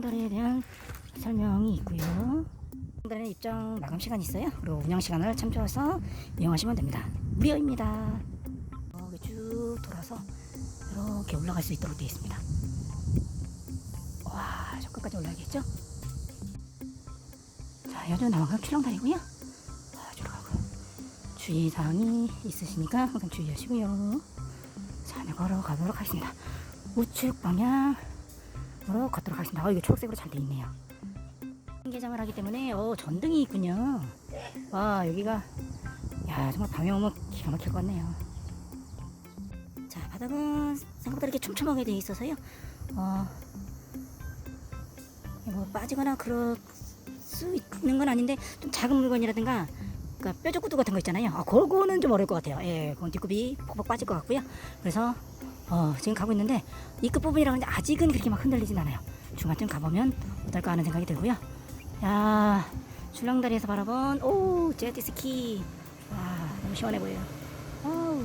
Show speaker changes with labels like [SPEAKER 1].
[SPEAKER 1] 출렁다리에 대한 설명이 있고요. 출렁다리는 입장 마감 시간이 있어요. 그리고 운영 시간을 참조해서 이용하시면 됩니다. 무료입니다. 이렇게 쭉 돌아서 이렇게 올라갈 수 있도록 되어 있습니다. 와, 저 끝까지 올라가겠죠? 자, 여주 남한강 출렁다리고요. 가고 주의사항이 있으시니까 항상 주의하시고요. 자, 네, 걸어가도록 하겠습니다. 우측 방향 으로 걷도록 하겠습니다. 어, 이거 초록색으로 잘 돼 있네요. 개장을 하기 때문에 어, 전등이 있군요. 와, 여기가 야, 정말 밤에 오면 기가 막힐 것 같네요. 자, 바닥은 생각보다 이렇게 촘촘하게 돼 있어서요. 어, 뭐 빠지거나 그럴 수 있는 건 아닌데 좀 작은 물건이라든가 그러니까 뾰족구두 같은 거 있잖아요. 아, 그거는 좀 어려울 것 같아요. 예, 그건 뒷굽이 퍽퍽 빠질 것 같고요. 그래서 어, 지금 가고 있는데 이 끝부분이라 그런지 아직은 그렇게 막 흔들리진 않아요. 중간쯤 가보면 어떨까 하는 생각이 들고요. 야, 출렁다리에서 바라본 오 제티스키 와 너무 시원해 보여요. 어우.